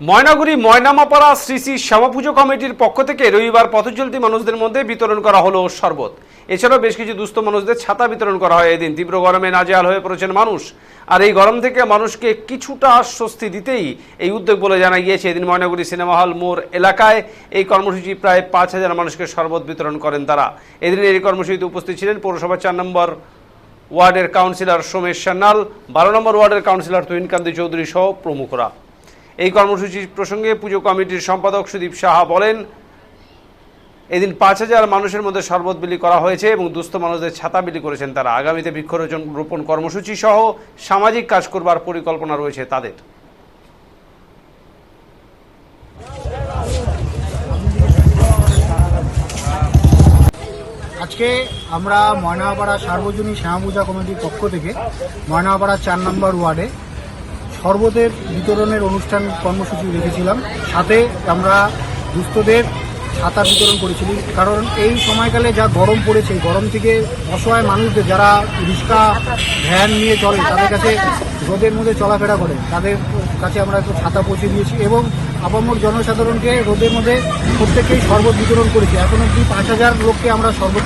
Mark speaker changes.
Speaker 1: ময়নাগুড়ি ময়নামাপাড়া শ্রী শ্রী শ্যামাপুজো কমিটির পক্ষ থেকে রবিবার পথচলতি মানুষদের মধ্যে বিতরণ করা হলো শরবত। এছাড়াও বেশ কিছু দুস্থ মানুষদের ছাতা বিতরণ করা হয় এদিন। তীব্র গরমে নাজেহাল হয়ে পড়েছেন মানুষ। আর এই গরম থেকে মানুষকে কিছুটা স্বস্তি দিতেই এই উদ্যোগ বলে জানা গিয়েছে। এদিন ময়নাগুড়ি সিনেমা হল মোড় এলাকায় এই কর্মসূচি প্রায় পাঁচ হাজার মানুষকে শরবত বিতরণ করেন তারা। এদিন এই কর্মসূচিতে উপস্থিত ছিলেন পৌরসভা চার নম্বর ওয়ার্ডের কাউন্সিলর সোমেশ সান্যাল, বারো নম্বর ওয়ার্ডের কাউন্সিলর তুহিনকান্তি চৌধুরী সহ প্রমুখরা। এই কর্মসূচি প্রসঙ্গে পুজো কমিটির সম্পাদক সুদীপ সাহা বলেন, এদিন পাঁচ হাজার মানুষের মধ্যে শরবত বিলি করা হয়েছে এবং দুস্থ মানুষদের ছাতা বিলি করেছেন তারা। আগামীতে বৃক্ষরোপণ রোপণ কর্মসূচি সহ সামাজিক কাজ করবার পরিকল্পনা রয়েছে তাদের।
Speaker 2: আজকে আমরা ময়নাপাড়া সার্বজনীন শ্যামাপূজা কমিটির পক্ষ থেকে ময়নাপাড়া চার নম্বর ওয়ার্ডে শরবতের বিতরণের অনুষ্ঠান কর্মসূচি রেখেছিলাম। সাথে আমরা দুস্থদের ছাতা বিতরণ করেছিলি। কারণ এই সময়কালে যা গরম পড়েছে গরম থেকে অসহায় মানুষদের যারা রিক্সা, ভ্যান নিয়ে চলে, তাদের কাছে রোদের মধ্যে চলাফেরা করে। তাদের কাছে আমরা একটু ছাতা পৌঁছে দিয়েছি এবং আপামর জনসাধারণকে রোদের মধ্যে প্রত্যেককেই শরবত বিতরণ করেছি। এখন অব্দি পাঁচ হাজার লোককে আমরা শরবত